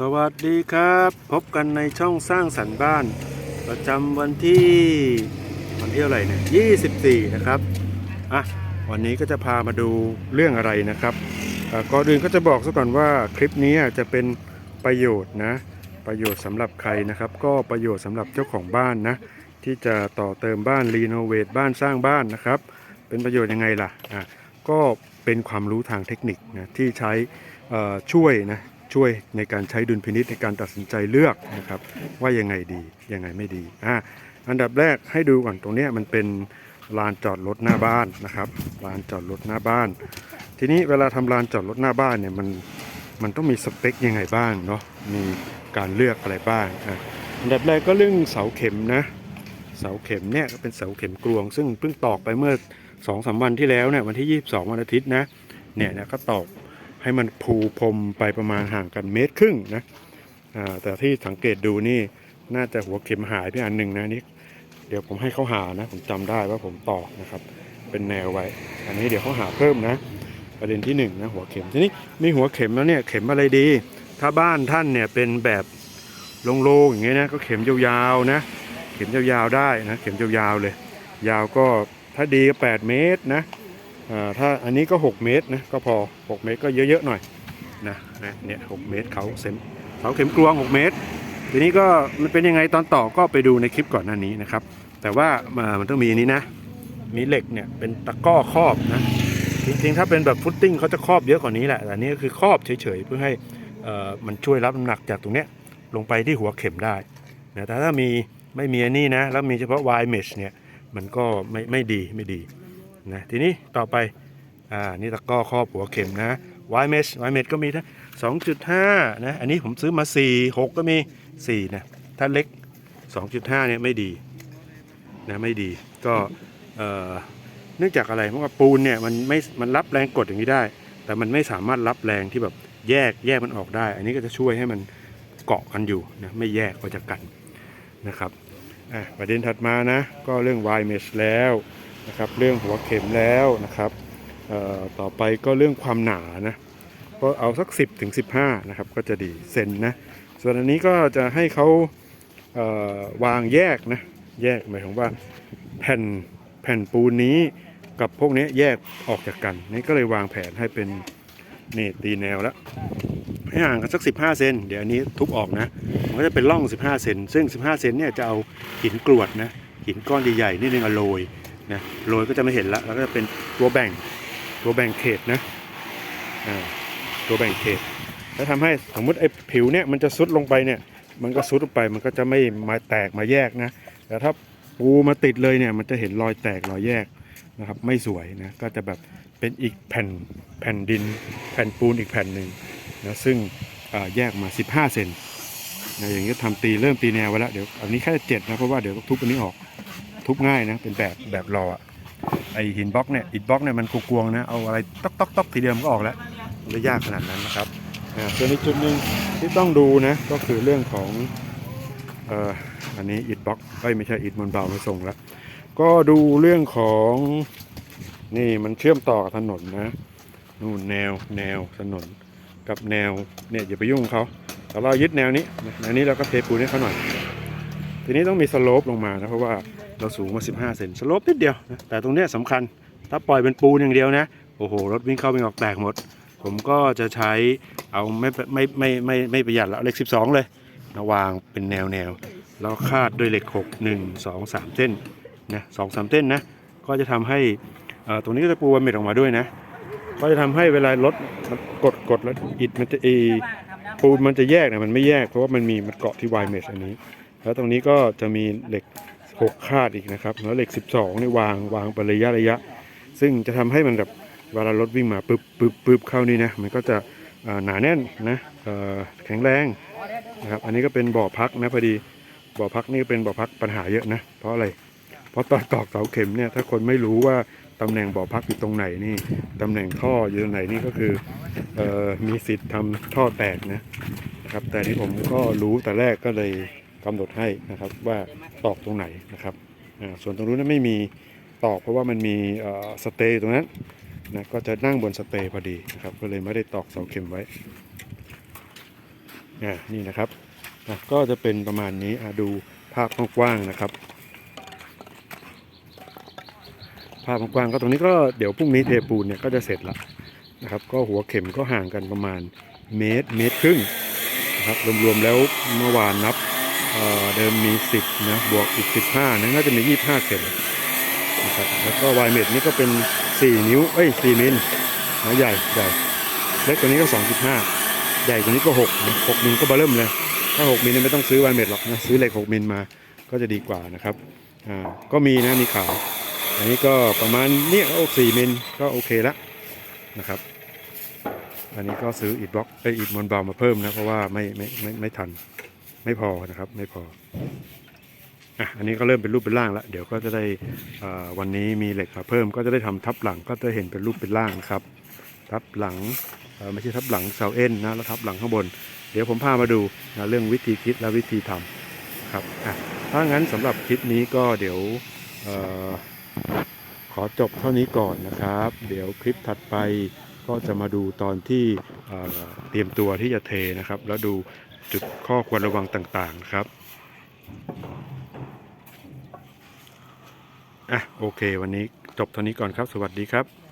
สวัสดีครับ พบกันในช่องสร้างสรรค์บ้าน ประจำวันที่วันที่อะไรเนี่ย24 นะครับอะวันนี้ก็จะพามาดูเรื่องอะไรนะครับก่อนอื่นก็จะบอกซะก่อนว่าคลิปนี้จะเป็นประโยชน์นะ ประโยชน์สำหรับใครนะครับ ก็ประโยชน์สำหรับเจ้าของบ้านนะ ที่จะต่อเติมบ้านรีโนเวทบ้านสร้างบ้านนะครับ เป็นประโยชน์ยังไงล่ะอะก็เป็นความรู้ทางเทคนิคนะที่ใช้อ่อช่วยนะ ช่วยในการใช้ดุลพินิษในการตัดสินใจเลือกนะครับ ว่ายังไงดียังไงไม่ดีอะอันดับแรกให้ดูก่อนตรงนี้มันเป็นลานจอดรถหน้าบ้านนะครับลานจอดรถหน้าบ้าน ทีนี้เวลาทำลานจอดรถหน้าบ้านเนี่ยมันมันต้องมีสเปคยังไงบ้างเนาะมีการเลือกอะไรบ้างอะอันดับแรกก็เรื่องเสาเข็มนะเสาเข็มเนี่ยก็เป็นเสาเข็มกลวง ซึ่งเพิ่งตอกไปเมื่อ2อสวันที่แล้วเนี่ยวันที่ 22 วันอาทิตย์นะเนี่ยนะก็ตอก ให้มันพูพรมไปประมาณห่างกันเมตรครึ่งนะแต่ที่สังเกตดูนี่น่าจะหัวเข็มหายไปอันหนึ่งนะนี่เดี๋ยวผมให้เขาหานะ ผมจำได้ว่าผมตอกนะครับ เป็นแนวไว้ อันนี้เดี๋ยวเขาหาเพิ่มนะ ประเด็นที่หนึ่งนะหัวเข็มทีนี้มีหัวเข็มแล้วเนี่ยเข็มอะไรดี ถ้าบ้านท่านเนี่ยเป็นแบบโล่งๆอย่างเงี้ยนะก็เข็มยาวๆนะ เข็มยาวๆได้นะ เข็มยาวๆเลย ยาวก็ถ้าดีก็8เมตรนะ ถ้าอันนี้ก็ 6 เมตรนะก็พอ 6 เมตรก็เยอะๆหน่อยนะนะเนี่ย6เมตรเขาเซมเสาเข็มกลวง 6 เมตร ทีนี้ก็มันเป็นยังไงตอนต่อก็ไปดูในคลิปก่อนหน้านี้นะครับ แต่ว่ามันต้องมีอันนี้นะ มีเหล็กเนี่ยเป็นตะก้อครอบนะจริงๆ ถ้าเป็นแบบฟุตติ้งเขาจะครอบเยอะกว่านี้แหละแต่อันนี้ก็คือครอบเฉยๆ เพื่อให้อ่อมันช่วยรับน้ำหนักจากตรงเนี้ยลงไปที่หัวเข็มได้นะแต่ถ้ามีไม่มีอันนี้นะแล้วมีเฉพาะ Y mesh เนี่ยมันก็ไม่ไม่ดีไม่ดี นะทีนี้ต่อไปอ่านี่ตะก้อครอบหัวเข็มนะ Y mesh Y mesh ก็มีทั้ง2.5นะอันนี้ผมซื้อมา4 6ก็มี4นะถ้าเล็ก2.5เนี่ยไม่ดีนะไม่ดีก็เอ่อเนื่องจากอะไรเพราะว่าปูนเนี่ยมันไม่มันรับแรงกดอย่างนี้ได้ แต่มันไม่สามารถรับแรงที่แบบแยกแยกมันออกได้ อันนี้ก็จะช่วยให้มันเกาะกันอยู่นะไม่แยกออกจากกันนะครับประเด็นถัดมานะก็เรื่อง Y mesh แล้ว นะครับเรื่องหัวเข็มแล้วนะครับต่อไปก็เรื่องความหนานะก็เอาสัก 10ถึง15นะครับก็จะดีเซนนะส่วนอันนี้ก็จะให้เขาเอ่อวางแยกนะแยกหมายถึงว่าแผ่นแผ่นปูนนี้กับพวกนี้แยกออกจากกันนี่ก็เลยวางแผนให้เป็นนี่ตีแนวแล้วให้ห่างกันสัก 15 เซนเดี๋ยวอันนี้ทุบออกนะ มันก็จะเป็นร่อง 15 เซนซึ่ง 15 เซนเนี่ยจะเอาหินกรวดนะหินก้อนใหญ่ๆนิดนึงเอาโรย นะโรยก็จะไม่เห็นละแล้วก็จะเป็นตัวแบ่งตัวแบ่งเขตนะตัวแบ่งเขต แล้วทำให้สมมติไอ้ผิวเนี่ยมันจะซุดลงไปเนี่ย มันก็ซุดลงไปมันก็จะไม่มาแตกมาแยกนะแต่ถ้าปูมาติดเลยเนี่ยมันจะเห็นรอยแตกรอยแยกนะครับไม่สวยนะก็จะแบบเป็นอีกแผ่นแผ่นดิน แผ่นปูนอีกแผ่นหนึ่งนะซึ่งแยกมา 15 เซนนะอย่างนี้ยทำตีเริ่มตีแนวไว้แล้วเดี๋ยวอันนี้แค่เจ็ดนะเพราะว่าเดี๋ยวทุบอันนี้ออก ทุบง่ายนะเป็นแบบแบบรออะไอหินบล็อกเนี่ยอิฐบล็อกเนี่ยมันกวงๆนะเอาอะไรต๊อกต๊อกต๊อกทีเดียวมันก็ออกแล้วไม่ยากขนาดนั้นนะครับอ่าส่วนอีกจุดหนึ่งที่ต้องดูนะก็คือเรื่องของเอ่ออันนี้อิฐบล็อกไม่ใช่อิฐมันเบาม่ส่งแล้วก็ดูเรื่องของนี่มันเชื่อมต่อกับถนนนะนู่นแนวแนวถนนกับแนวเนี่ยอย่าไปยุ่งเขาแต่เรายึดแนวนี้แนวนี้เราก็เทปูนให้เขาหน่อย ทีนี้ต้องมีสโลปลงมานะเพราะว่าเราสูงมา 15 เซนสโลปนิดเดียวนะแต่ตรงเนี้ยสำคัญถ้าปล่อยเป็นปูนอย่างเดียวนะโอ้โหรถวิ่งเข้าวิ่งออกแตกหมด ผมก็จะใช้เอาไม่ไม่ไม่ไม่ไม่ประหยัดแล้วเหล็ก 12 เลยนะวางเป็นแนวแนวแล้วคาดด้วยเหล็ก 6 1 2 3 เส้นนะสองสามเส้นนะก็จะทำให้ตรงนี้ก็จะปูวันเม็ดออกมาด้วยนะ ก็จะทำให้เวลารถกดกดแล้วอิฐมันจะเอปูนมันจะแยกนี่ยมันไม่แยกเพราะว่ามันมีมันเกาะที่ Y mesh อันนี้ แล้วตรงนี้ก็จะมีเหล็ก6คาดอีกนะครับแล้วเหล็ก 12นี่วางวางไประยะระยะ ซึ่งจะทำให้มันแบบเวลารถวิ่งมาปึ๊บปึ๊บปึ๊บเข้านี่นะมันก็จะหนาแน่นนะแข็งแรงนะครับอันนี้ก็เป็นบ่อพักนะพอดีบ่อพักนี่เป็นบ่อพักปัญหาเยอะนะ เพราะอะไร เพราะตอนตอกเสาเข็มเนี่ยถ้าคนไม่รู้ว่าตำแหน่งบ่อพักอยู่ตรงไหนนี่ตำแหน่งท่ออยู่ตรงไหนนี่ก็คือออมีสิทธิ์ทำท่อแตกนะนะครับแต่นี่ผมก็รู้แต่แรกก็เลย กำหนดให้นะครับว่าตอกตรงไหนนะครับอ่าส่วนตรงนู้นนไม่มีตอกเพราะว่ามันมีเอ่อสเตย์ตรงนั้นนะก็จะนั่งบนสเตย์พอดีนะครับก็เลยไม่ได้ตอกเสาเข็มไว้อ่านี่นะครับอะก็จะเป็นประมาณนี้อะดูภาพกว้างๆนะครับ ภาพกว้างๆก็ตรงนี้ก็เดี๋ยวพรุ่งนี้เทปูนเนี่ยก็จะเสร็จละนะครับ ก็หัวเข็มก็ห่างกันประมาณเมตรเมตรครึ่งนะครับรวมๆแล้วเมื่อวานนับ เดิมมี 10 นะ บวกอีก 15นะน่าจะมี 25เซนนะครับแล้วก็วายเมตรนี่ก็เป็น 4 นิ้ว เอ้ย 4 มิลนะใหญ่ใหญ่เล็กกว่านี้ก็ 2.5 ใหญ่กว่านี้ก็6นะ6มิลก็เบอเริ่มเลย ถ้า 6มิลเนี่ยไม่ต้องซื้อวายเมตรหรอกนะ ซื้อเหล็ก 6 มิลมาก็จะดีกว่านะครับ อ่า ก็มีนะ มีขาว อันนี้ก็ประมาณเนี้ยก็สี่มิลก็โอเคแล้วนะครับ อันนี้ก็ซื้ออิฐบล็อกไอยอิฐมวลเบามาเพิ่มนะ เพราะว่าไม่ไม่ไม่ไม่ทัน ไม่พอนะครับไม่พออะอันนี้ก็เริ่มเป็นรูปเป็นร่างแล้วเดี๋ยวก็จะได้อ่าวันนี้มีเหล็กมาเพิ่มก็จะได้ทำทับหลังก็จะเห็นเป็นรูปเป็นร่างครับ ทับหลังไม่ใช่ทับหลังเสาเอ็นนะแล้วทับหลังข้างบน เดี๋ยวผมพามาดูนะเรื่องวิธีคิดและวิธีทำครับอะถ้างั้นสำหรับคลิปนี้ก็เดี๋ยวอขอจบเท่านี้ก่อนนะครับ เดี๋ยวคลิปถัดไปก็จะมาดูตอนที่เตรียมตัวที่จะเทนะครับ แล้วดู จุดข้อควรระวังต่างๆนะครับอะโอเค วันนี้จบเท่านี้ก่อนครับ สวัสดีครับ